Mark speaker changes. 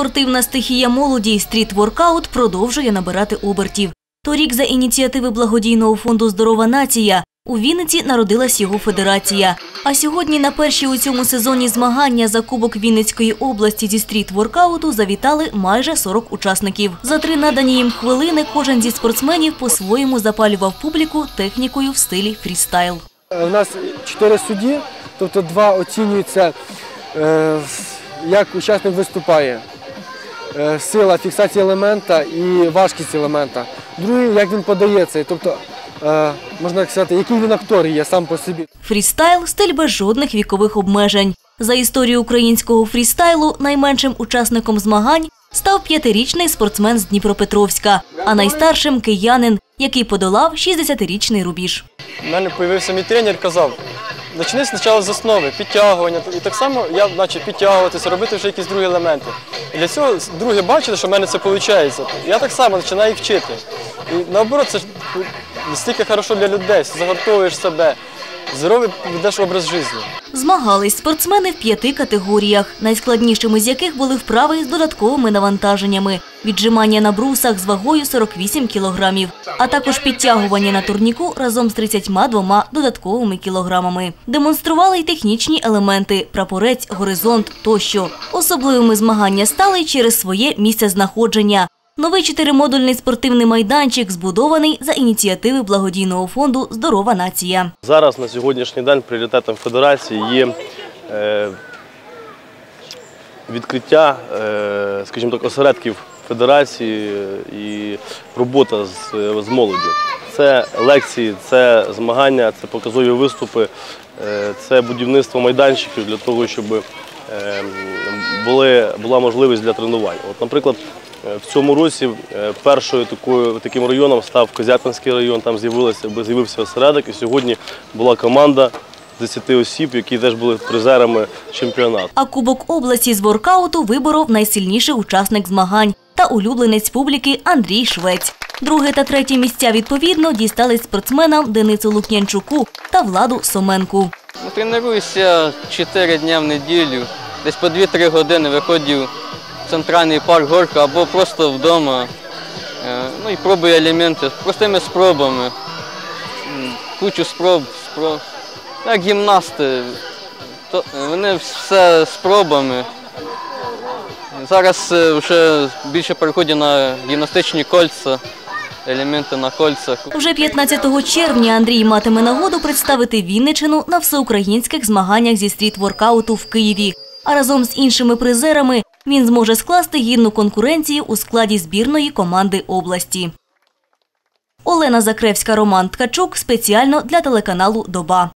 Speaker 1: Спортивна стихія молоді стріт-воркаут продовжує набирати обертів. Торік за ініціативи благодійного фонду Здорова нація у Вінниці народилась його федерація. А сьогодні на перші у цьому сезоні змагання за Кубок Вінницької області зі стріт-воркауту завітали майже 40 учасників. За три надані їм хвилини кожен зі спортсменів по-своєму запалював публіку технікою в стилі фрістайл.
Speaker 2: У нас чотири судді, тобто два оцінюються, е, як учасник виступає. Е, Сила фіксації елемента і важкість елемента. Другий, як він подається, тобто, е, можна сказати, який він актор є сам по собі.
Speaker 1: Фрістайл – стиль без жодних вікових обмежень. За історію українського фрістайлу найменшим учасником змагань став п'ятирічний спортсмен з Дніпропетровська, а найстаршим – киянин, який подолав 60-річний рубіж.
Speaker 3: У мене з'явився мій тренер, казав, почни спочатку з основи, підтягування. І так само я почав підтягуватися, робити вже якісь другі елементи. І для цього другі бачили, що в мене це виходить. Я так само починаю їх вчити. І наоборот, це ж настільки хорошо для людей, загортовуєш себе, здоровий ведеш образ життя.
Speaker 1: Змагались спортсмени в п'яти категоріях, найскладнішими з яких були вправи з додатковими навантаженнями, віджимання на брусах з вагою 48 кілограмів, а також підтягування на турніку разом з 32 додатковими кілограмами. Демонстрували й технічні елементи – прапорець, горизонт тощо. Особливими змагання стали через своє місцезнаходження. Новий чотиримодульний спортивний майданчик збудований за ініціативи благодійного фонду Здорова нація.
Speaker 4: Зараз на сьогоднішній день пріоритетом федерації є е, відкриття, е, скажімо так, осередків федерації е, і робота з, молоддю. Це лекції, це змагання, це показові виступи, це будівництво майданчиків для того, щоб була можливість для тренувань. От, наприклад, в цьому році е, першою такою, таким районом став Козятинський район, там з'явилося, з'явився осередок, і сьогодні була команда з 10 осіб, які теж були призерами чемпіонату.
Speaker 1: А Кубок області з воркауту виборов найсильніший учасник змагань та улюбленець публіки Андрій Швець. Друге та третє місця відповідно дістались спортсменам Денису Лук'янчуку та Владу Соменку.
Speaker 5: Ну, Тренуюся 4 дні в неділю, десь по 2-3 години виходжу в центральний парк горка або просто вдома. Е, Ну і пробую елементи простими спробами. Кучу спроб, спроб. Як гімнасти, то вони все спробами. Зараз е, вже більше переходять на гімнастичні кольця, елементи на кольцях.
Speaker 1: Вже 15 червня Андрій матиме нагоду представити Вінничину на всеукраїнських змаганнях зі стріт-воркауту в Києві. А разом з іншими призерами він зможе скласти гідну конкуренцію у складі збірної команди області. Олена Закревська, Роман Ткачук спеціально для телеканалу Доба.